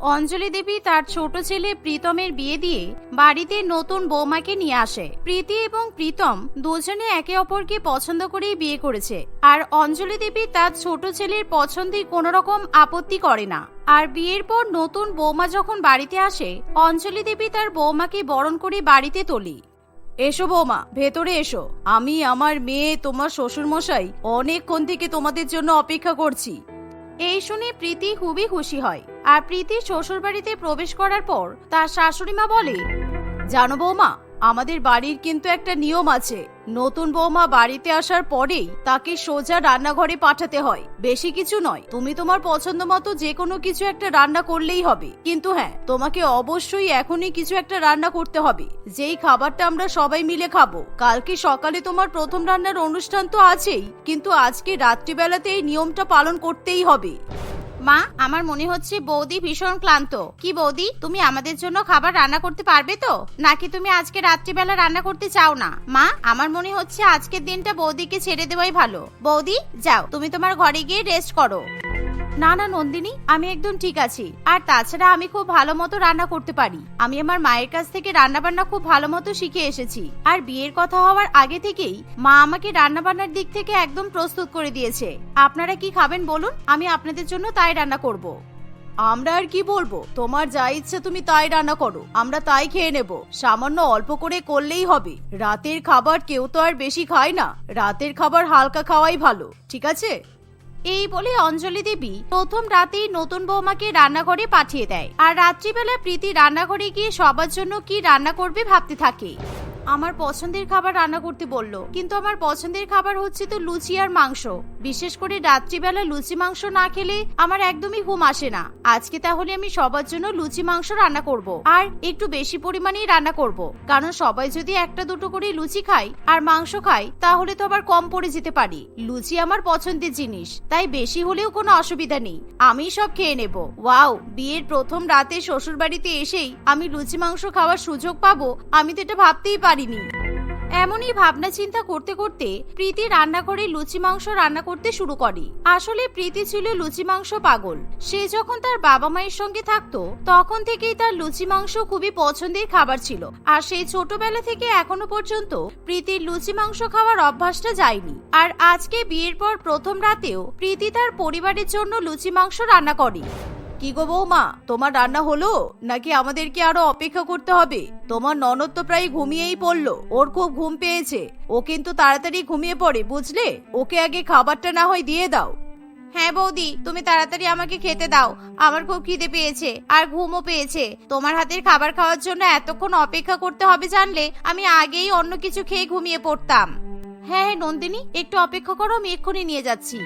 অঞ্জলি দেবী তার ছোট ছেলে প্রীতমের বিয়ে দিয়ে বাড়িতে নতুন বৌমাকে নিয়ে আসে। প্রীতি এবং প্রীতম দুজনে একে অপরকে পছন্দ করেই বিয়ে করেছে। আর অঞ্জলি দেবী তার ছোট ছেলের পছন্দে কোনো রকম আপত্তি করে না। আর বিয়ের পর নতুন বৌমা যখন বাড়িতে আসে, অঞ্জলি দেবী তার বৌমাকে বরণ করে বাড়িতে তোলি। এসো বৌমা, ভেতরে এসো। আমি আমার মেয়ে তোমার শ্বশুর মশাই অনেকক্ষণ থেকে তোমাদের জন্য অপেক্ষা করছি। এই শুনে প্রীতি খুবই খুশি হয়। আর প্রীতি শ্বশুর বাড়িতে প্রবেশ করার পর তার শাশুড়ি মা বলে, জানো বৌমা আমাদের বাড়ির কিন্তু একটা নিয়ম আছে। নতুন বৌমা বাড়িতে আসার পরেই তাকে সোজা রান্নাঘরে পাঠাতে হয়। বেশি কিছু নয়, তুমি তোমার পছন্দ মতো যে কোনো কিছু একটা রান্না করলেই হবে। কিন্তু হ্যাঁ তোমাকে অবশ্যই এখনই কিছু একটা রান্না করতে হবে। যেই খাবারটা আমরা সবাই মিলে খাব। কালকে সকালে তোমার প্রথম রান্নার অনুষ্ঠান তো আছেই, কিন্তু আজকে রাত্রিবেলাতে এই নিয়মটা পালন করতেই হবে। মা, আমার মনে হচ্ছে বৌদি ভীষণ ক্লান্ত। কি বৌদি, তুমি আমাদের জন্য খাবার রান্না করতে পারবে তো? নাকি তুমি আজকে রাত্রিবেলা রান্না করতে চাও না? মা, আমার মনে হচ্ছে আজকের দিনটা বৌদিকে ছেড়ে দেওয়াই ভালো। বৌদি, যাও, তুমি তোমার ঘরে গিয়ে রেস্ট করো। না না, নন্দিনী, আমি একদম ঠিক আছি। আর তাছাড়া আমি খুব ভালো মতো রান্না করতে পারি। আমি আমার মায়ের কাছ থেকে রান্না বান্না খুব ভালো মতো শিখে এসেছি। আর বিয়ের কথা হওয়ার আগে থেকেই মা আমাকে রান্না বান্নার দিক থেকে একদম প্রস্তুত করে দিয়েছে। আপনারা কি খাবেন বলুন? আমি আপনাদের জন্য তাই রান্না করব। আমরা আর কি বলব? তোমার যা ইচ্ছে তুমি তাই রান্না করো। আমরা তাই খেয়ে নেব। সামান্য অল্প করে করলেই হবে। রাতের খাবার কেউ তো আর বেশি খায় না। রাতের খাবার হালকা খাওয়াই ভালো। ঠিক আছে? এই বলে অঞ্জলি দেবী প্রথম রাতেই নতুন বৌমাকে রান্নাঘরে পাঠিয়ে দেয়। আর রাত্রিবেলা প্রীতি রান্নাঘরে গিয়ে সবার জন্য কি রান্না করবে ভাবতে থাকে। আমার পছন্দের খাবার রান্না করতে বলল। কিন্তু আমার পছন্দের খাবার হচ্ছে তো লুচি আর মাংস। বিশেষ করে রাত্রিবেলা লুচি মাংস না খেলে আমার একদমই ঘুম আসে না। আজকে তাহলে আমি সবার জন্য লুচি মাংস রান্না করব আর একটু বেশি পরিমাণেই রান্না করব। কারণ সবাই যদি একটা দুটো করে লুচি খায় আর মাংস খায়, তাহলে তো আবার কম পড়ে যেতে পারি। লুচি আমার পছন্দের জিনিস, তাই বেশি হলেও কোনো অসুবিধা নেই। আমি সব খেয়ে নেব। ওয়াও, বিয়ের প্রথম রাতে শ্বশুর বাড়িতে এসেই আমি লুচি মাংস খাওয়ার সুযোগ পাবো, আমি তো এটা ভাবতেই পারিনি। এমনই ভাবনা চিন্তা করতে করতে প্রীতি রান্নাঘরে লুচি মাংস রান্না করতে শুরু করে। আসলে প্রীতি ছিল লুচি মাংস পাগল। সে যখন তার বাবা মায়ের সঙ্গে থাকতো, তখন থেকেই তার লুচি মাংস খুবই পছন্দের খাবার ছিল। আর সেই ছোটবেলা থেকে এখনও পর্যন্ত প্রীতির লুচি মাংস খাওয়ার অভ্যাসটা যায়নি। আর আজকে বিয়ের পর প্রথম রাতেও প্রীতি তার পরিবারের জন্য লুচি মাংস রান্না করে। কি গো বৌমা তোমার রান্না হলো? নাকি আমাদেরকে আরও অপেক্ষা করতে হবে? তোমার ননদ তো প্রায় ঘুমিয়েই পড়ল ওর খুব ঘুম পেয়েছে। ও কিন্তু তাড়াতাড়ি ঘুমিয়ে পড়ে বুঝলে? ওকে আগে খাবারটা না হয় দিয়ে দাও। হ্যাঁ বৌদি তুমি তাড়াতাড়ি আমাকে খেতে দাও। আমার খুব খিদে পেয়েছে আর ঘুমও পেয়েছে। তোমার হাতের খাবার খাওয়ার জন্য এতক্ষণ অপেক্ষা করতে হবে জানলে আমি আগেই অন্য কিছু খেয়ে ঘুমিয়ে পড়তাম। হ্যাঁ হ্যাঁ নন্দিনী একটু অপেক্ষা করো আমি এক্ষুনি নিয়ে যাচ্ছি।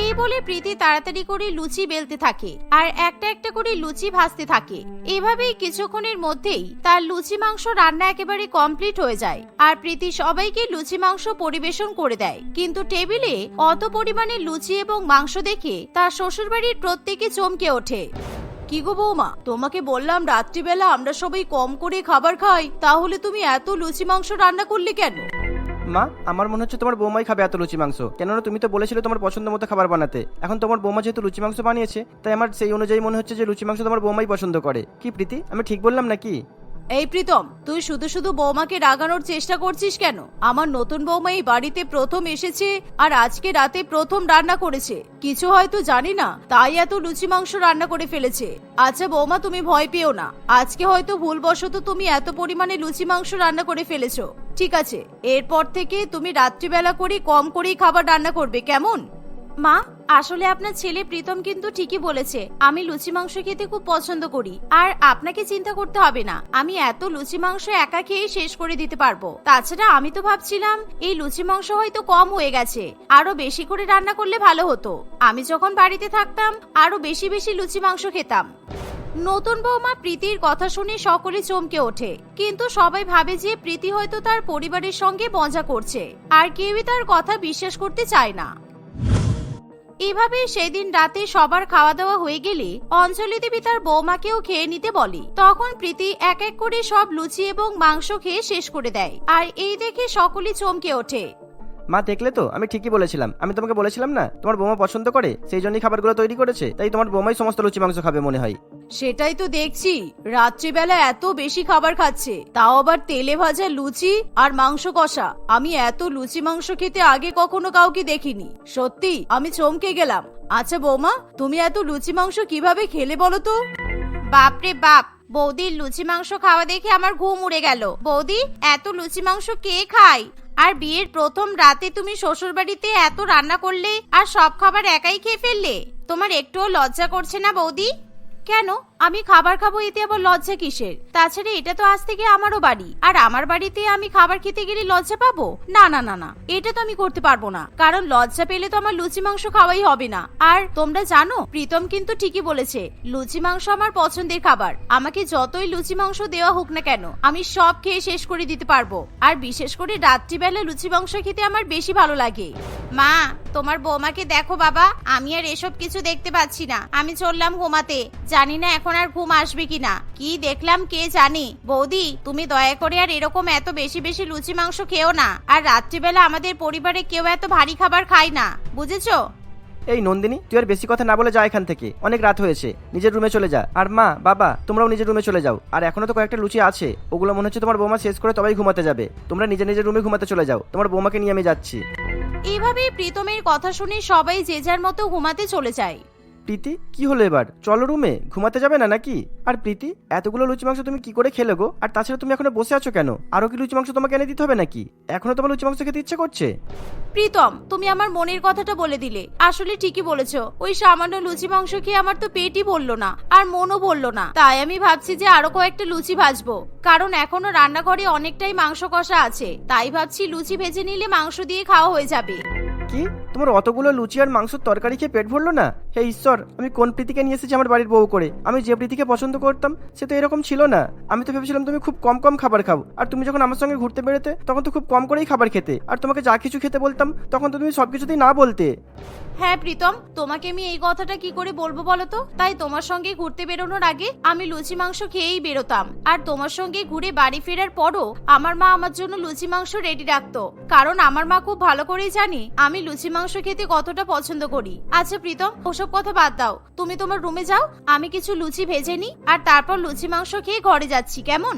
এই বলে প্রীতি তাড়াতাড়ি করে লুচি বেলতে থাকে আর একটা একটা করে লুচি ভাজতে থাকে। এভাবেই কিছুক্ষণের মধ্যেই তার লুচি মাংস রান্না একেবারে কমপ্লিট হয়ে যায় আর প্রীতি সবাইকে লুচি মাংস পরিবেশন করে দেয়। কিন্তু টেবিলে অত পরিমাণে লুচি এবং মাংস দেখে তার শ্বশুরবাড়ির প্রত্যেকে চমকে ওঠে। কি গো বৌমা, তোমাকে বললাম রাত্রিবেলা আমরা সবাই কম করে খাবার খাই, তাহলে তুমি এত লুচি মাংস রান্না করলে কেন? মা, আমার মনে হচ্ছে তোমার বৌমাই খাবে এত লুচি মাংস। কেননা তুমি তো বলেছিল তোমার পছন্দ মতো খাবার বানাতে। এখন তোমার বৌমা যেহেতু লুচি মাংস বানিয়েছে, তাই আমার সেই অনুযায়ী মনে হচ্ছে যে লুচি মাংস তোমার বৌমাই পছন্দ করে। কি, প্রীতি? আমি ঠিক বললাম নাকি? এই প্রীতম, তুই শুধু শুধু বৌমাকে রাগানোর চেষ্টা করছিস কেন? আমার নতুন বৌমা এই বাড়িতে প্রথম এসেছে আর আজকে রাতে প্রথম রান্না করেছে। কিছু হয়তো জানি না, তাই এত লুচি মাংস রান্না করে ফেলেছে। আচ্ছা বৌমা, তুমি ভয় পেও না। আজকে হয়তো ভুলবশত তুমি এত পরিমাণে লুচি মাংস রান্না করে ফেলেছো। ঠিক আছে, এরপর থেকে তুমি রাত্রিবেলা করে কম করেই খাবার রান্না করবে, কেমন? মা, আসলে আপনার ছেলে প্রীতম কিন্তু ঠিকই বলেছে, আমি লুচি মাংস খেতে খুব পছন্দ করি, আর আপনাকে চিন্তা করতে হবে না, আমি এত লুচি মাংস একা খেয়ে শেষ করে দিতে পারব। তাছাড়া আমি তো ভাবছিলাম, এই লুচি মাংস হয়তো কম হয়ে গেছে, আরও বেশি করে রান্না করলে ভালো হতো। আমি যখন বাড়িতে থাকতাম, আরও বেশি বেশি লুচি মাংস খেতাম। নতুন বৌমা প্রীতির কথা শুনে সকলে চমকে ওঠে, কিন্তু সবাই ভাবে যে প্রীতি হয়তো তার পরিবারের সঙ্গে মজা করছে, আর কেউই তার কথা বিশ্বাস করতে চায় না। এভাবে সেদিন রাতে সবার খাওয়া দাওয়া হয়ে গেলে অঞ্জলি দেবী তার বৌমাকেও খেয়ে নিতে বলে। তখন প্রীতি এক এক করে সব লুচি এবং মাংস খেয়ে শেষ করে দেয়। আর এই দেখে সকলে চমকে ওঠে। মা দেখলে তো? আমি ঠিকই বলেছিলাম। আমি তোমাকে বলেছিলাম না তোমার বৌমা পছন্দ করে সেই জন্যই খাবারগুলো তৈরি করেছে তাই তোমার বৌমাই সমস্ত লুচি মাংস খাবে মনে হয়। সেটাই তো দেখছি রাত্রিবেলা এত বেশি খাবার খাচ্ছে তাও আবার তেলে ভাজা লুচি আর মাংস কষা। আমি এত লুচি মাংস খেতে আগে কখনো কাউকে দেখিনি। সত্যি আমি চমকে গেলাম। আচ্ছা বৌমা তুমি এত লুচি মাংস কীভাবে খেলে বলো তো? বাপরে বাপ বৌদির লুচি মাংস খাওয়া দেখে আমার ঘুম উড়ে গেল। বৌদি এত লুচি মাংস কে খায়? আর বিয়ের প্রথম রাতে তুমি শ্বশুর বাড়িতে এত রান্না করলে আর সব খাবার একাই খেয়ে ফেললে? তোমার একটুও লজ্জা করছে না বৌদি? কেন? আমি খাবার খাব এতে আবার লজ্জা কিসের? তাছাড়া এটা তো আজ থেকে আমারও বাড়ি। আর আমার বাড়িতে আমি খাবার খেতে গেলে লজ্জা পাবো? না না না না। এটা তো আমি করতে পারব না। কারণ লজ্জা পেলে তো আমার লুচি মাংস খাওয়াই হবে না। আর তোমরা জানো, প্রীতম কিন্তু ঠিকই বলেছে, লুচি মাংস আমার পছন্দের খাবার। আমাকে যতই লুচি মাংস দেওয়া হোক না কেন, আমি সব খেয়ে শেষ করে দিতে পারব। আর বিশেষ করে রাত্রিবেলা লুচি মাংস খেতে আমার বেশি ভালো লাগে। মা, তোমার বৌমাকে দেখো বাবা। আমি আর এসব কিছু দেখতে পাচ্ছি না। আমি চললাম ঘুমাতে। জানি না এখন আর ঘুম আসবে কিনা? কি দেখলাম কে জানি? বৌদি তুমি দয়া করে আর এরকম এত বেশি বেশি লুচি মাংস খেও না। আর রাত্রিবেলা আমাদের পরিবারে কেউ এত ভারী খাবার খায় না। বুঝেছ? এই নন্দিনী তুই আর বেশি কথা না বলে যা এখান থেকে। অনেক রাত হয়েছে। নিজের রুমে চলে যা। আর মা বাবা তোমরাও নিজের রুমে চলে যাও। আর এখনও তো কয়েকটা লুচি আছে। ওগুলো মনে হচ্ছে তোমার বৌমা শেষ করে তবেই ঘুমাতে যাবে। তোমরা নিজের নিজের রুমে ঘুমাতে চলে যাও। তোমার বৌমাকে নিয়ে আমি যাচ্ছি। এইভাবেই প্রীতমের কথা শুনে সবাই যে যার মতো ঘুমাতে চলে যায়। প্রীতি কি হলো এবার? চলো রুমে ঘুমাতে যাবে না নাকি? আর প্রীতি এতগুলো লুচি মাংস তুমি কি করে খেলে গো? আর তাছাড়া তুমি এখনও বসে আছো কেন? আরও কি লুচি মাংস তোমাকে এনে দিতে হবে নাকি? এখনও তোমার লুচি মাংস খেতে ইচ্ছে করছে? প্রীতম তুমি আমার মনের কথাটা বলে দিলে। আসলে ঠিকই বলেছ। ওই সামান্য লুচি মাংস খেয়ে আমার তো পেটই বলল না আর মনও বলল না। তাই আমি ভাবছি যে আরও কয়েকটা লুচি ভাজবো। কারণ এখনও রান্নাঘরে অনেকটাই মাংস কষা আছে। তাই ভাবছি লুচি ভেজে নিলে মাংস দিয়ে খাওয়া হয়ে যাবে। কি? তোমার অতগুলো লুচি আর মাংসের তরকারি খেয়ে পেট ভরলো না? হে ঈশ্বর আমি কোন প্রীতিকে নিয়ে এসেছি আমার বাড়ির বউ করে? আমি যে প্রীতিকে পছন্দ করতাম, সে তো এরকম ছিল না। আমি তো ভেবেছিলাম তুমি খুব কম কম খাবার খাও। আর তুমি যখন আমার সঙ্গে ঘুরতে বেরোতে, তখন তো খুব কম করেই খাবার খেতে। আর তোমাকে যা কিছু খেতে বলতাম, তখন তো তুমি সবকিছুতেই না বলতে। হ্যাঁ প্রীতম, তোমাকে আমি এই কথাটা কি করে বলব বলো তো? তাই তোমার সঙ্গে ঘুরতে বেরোনোর আগে আমি লুচি মাংস খেয়েই বেরোতাম। আর তোমার সঙ্গে ঘুরে বাড়ি ফেরার পরও আমার মা আমার জন্য লুচি মাংস রেডি রাখতো। কারণ আমার মা খুব ভালো করেই জানি আমি লুচি মাংস খেতে কতটা পছন্দ করি। আচ্ছা প্রীতম, ওসব কথা বাদ দাও। তুমি তোমার রুমে যাও, আমি কিছু লুচি ভেজে নিই, আর তারপর লুচি মাংস খেয়ে ঘরে যাচ্ছি, কেমন?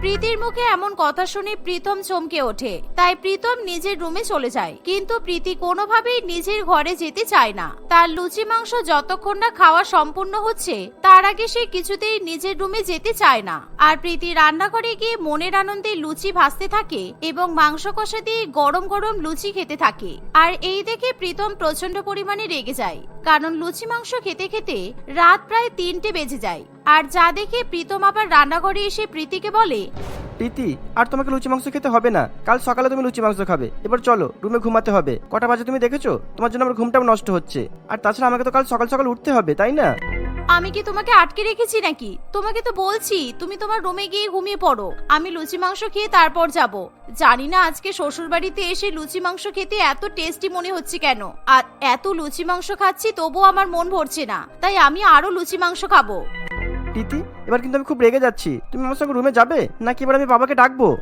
প্রীতির মুখে এমন কথা শুনে প্রীতম চমকে ওঠে। তাই প্রীতম নিজের রুমে চলে যায়। কিন্তু প্রীতি কোনোভাবেই নিজের ঘরে যেতে চায় না। তার লুচি মাংস যতক্ষণ না খাওয়া সম্পূর্ণ হচ্ছে, তার আগে সে কিছুতেই নিজের রুমে যেতে চায় না। আর প্রীতি রান্নাঘরে গিয়ে মনের আনন্দে লুচি ভাজতে থাকে এবং মাংস কষা দিয়ে গরম গরম লুচি খেতে থাকে। আর এই দেখে প্রীতম প্রচণ্ড পরিমাণে রেগে যায়। কারণ লুচি মাংস খেতে খেতে রাত প্রায় তিনটে বেজে যায়। আর যা দেখে প্রীতম আবার রান্নাঘরে এসে প্রীতিকে বলে প্রীতি আর তোমাকে লুচি মাংস খেতে হবে না। কাল সকালে তুমি লুচি মাংস খাবে। এবার চলো রুমে ঘুমাতে হবে। কটা বাজে তুমি দেখেছ? তোমার জন্য আমার ঘুমটাও নষ্ট হচ্ছে। আর তাছাড়া আমাকে তো কাল সকাল সকাল উঠতে হবে তাই না? আমি কি তোমাকে আটকে রেখেছি নাকি? তোমাকে তো বলছি তুমি তোমার রুমে গিয়ে ঘুমিয়ে পড়ো। আমি লুচি মাংস খেয়ে তারপর যাব। জানি না আজকে শ্বশুর বাড়িতে এসে লুচি মাংস খেতে এত টেস্টি মনে হচ্ছে কেন। আর এত লুচি মাংস খাচ্ছি তবুও আমার মন ভরছে না। তাই আমি আরও লুচি মাংস খাব। প্রীতি এবার কিন্তু আমি খুব রেগে যাচ্ছি। তুমি আমার সঙ্গে রুমে যাবে? নাকি এবার আমি বাবাকে ডাকবো?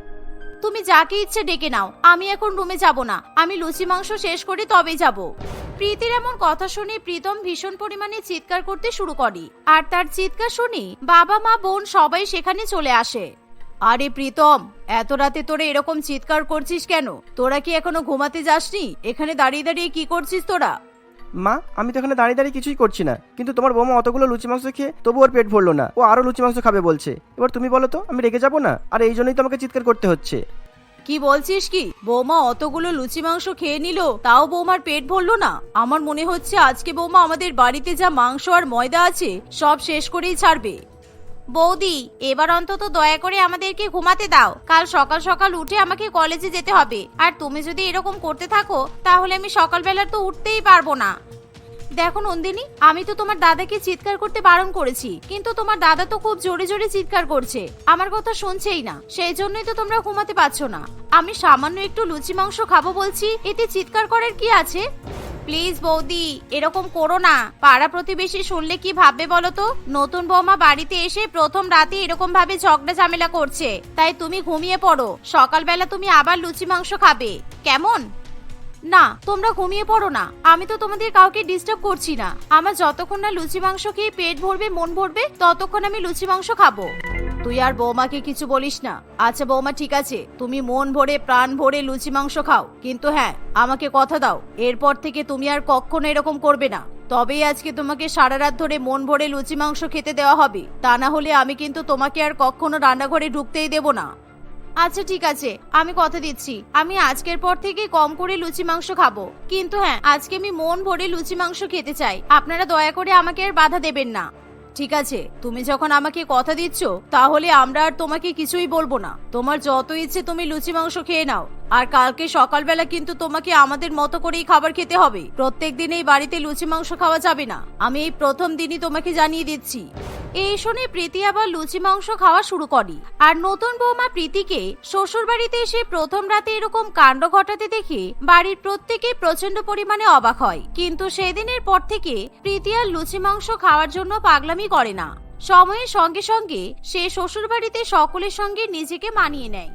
তুমি যাকে ইচ্ছে ডেকে নাও। আমি এখন রুমে যাব না। আমি লুচি মাংস শেষ করে তবেই যাব। প্রীতির এমন কথা শুনে প্রীতম ভীষণ পরিমাণে চিৎকার করতে শুরু করে। আর তার চিৎকার শুনে বাবা, মা, বোন সবাই সেখানে চলে আসে। আরে প্রীতম, এত রাতে তোরা এরকম চিৎকার করছিস কেন? তোরা কি এখনও ঘুমাতে যাসনি? এখানে দাঁড়িয়ে দাঁড়িয়ে কি করছিস তোরা? মা, আমি তো এখানে দাঁড়িয়ে দাঁড়িয়ে কিছুই করছি না। কিন্তু তোমার বৌমা অতগুলো লুচি মাংস খেয়ে তবু ওর পেট ভরলো না। ও আরও লুচি মাংস খাবে বলছে। এবার তুমি বলো তো, আমি রেগে যাব না? আর এই জন্যই তো আমাকে চিৎকার করতে হচ্ছে। কি বলছিস কি? বৌমা অতগুলো লুচি মাংস খেয়ে নিল, তাও বৌমার পেট ভরলো না? আমার মনে হচ্ছে আজকে বৌমা আমাদের বাড়িতে যা মাংস আর ময়দা আছে, সব শেষ করেই ছাড়বে। বৌদি, এবার অন্তত দয়া করে আমাদেরকে ঘুমাতে দাও। কাল সকাল সকাল উঠে আমাকে কলেজে যেতে হবে। আর তুমি যদি এরকম করতে থাকো, তাহলে আমি সকালবেলা তো উঠতেই পারব না। দেখো নন্দিনী, আমি তো তোমার দাদাকে চিৎকার করতে বারণ করেছি। কিন্তু তোমার দাদা তো খুব জোরে জোরে চিৎকার করছে। আমার কথা শুনছেই না। সেই জন্যই তো তোমরা ঘুমাতে পারছ না। আমি সামান্য একটু লুচি মাংস খাব বলছি, এতে চিৎকার করার কি আছে? প্লিজ বৌদি, এরকম করো না। পাড়া প্রতিবেশী শুনলে কি ভাববে বলো তো? নতুন বৌমা বাড়িতে এসে প্রথম রাতে এরকম ভাবে ঝগড়া ঝামেলা করছে। তাই তুমি ঘুমিয়ে পড়ো। সকালবেলা তুমি আবার লুচি মাংস খাবে। কেমন? না, তোমরা ঘুমিয়ে পড়ো না। আমি তো তোমাদের কাউকে ডিস্টার্ব করছি না। আমার যতক্ষণ না লুচি মাংস খেয়ে পেট ভরবে, মন ভরবে, ততক্ষণ আমি লুচি মাংস খাব। তুই আর বৌমাকে কিছু বলিস না। আচ্ছা বৌমা, ঠিক আছে। তুমি মন ভরে, প্রাণ ভরে লুচি মাংস খাও। কিন্তু হ্যাঁ আমাকে কথা দাও। এরপর থেকে তুমি আর কখনো এরকম করবে না। তবেই আজকে তোমাকে সারা রাত ধরে মন ভরে লুচি মাংস খেতে দেওয়া হবে। তা না হলে আমি কিন্তু তোমাকে আর কখনো রান্নাঘরে ঢুকতেই দেব না। আচ্ছা ঠিক আছে। আমি কথা দিচ্ছি। আমি আজকের পর থেকে কম করে লুচি মাংস খাব। কিন্তু হ্যাঁ আজকে আমি মন ভরে লুচি মাংস খেতে চাই। আপনারা দয়া করে আমাকে আর বাধা দেবেন না। ঠিক আছে, তুমি যখন আমাকে কথা দিচ্ছ, তাহলে আমরা আর তোমাকে কিছুই বলব না। তোমার যত ইচ্ছে তুমি লুচি মাংস খেয়ে নাও। আর কালকে সকালবেলা কিন্তু তোমাকে আমাদের মতো করেই খাবার খেতে হবে। প্রত্যেক দিন এই বাড়িতে লুচি মাংস খাওয়া যাবে না। আমি এই প্রথম দিনই তোমাকে জানিয়ে দিচ্ছি। এই শুনে প্রীতি আবার লুচি মাংস খাওয়া শুরু করি। আর নতুন বৌমা প্রীতিকে শ্বশুর বাড়িতে এসে প্রথম রাতে এরকম কাণ্ড ঘটাতে দেখে বাড়ির প্রত্যেকে প্রচণ্ড পরিমাণে অবাক হয়। কিন্তু সেদিনের পর থেকে প্রীতি আর লুচি মাংস খাওয়ার জন্য পাগলামি করে না। সময়ের সঙ্গে সঙ্গে সে শ্বশুর বাড়িতে সকলের সঙ্গে নিজেকে মানিয়ে নেয়।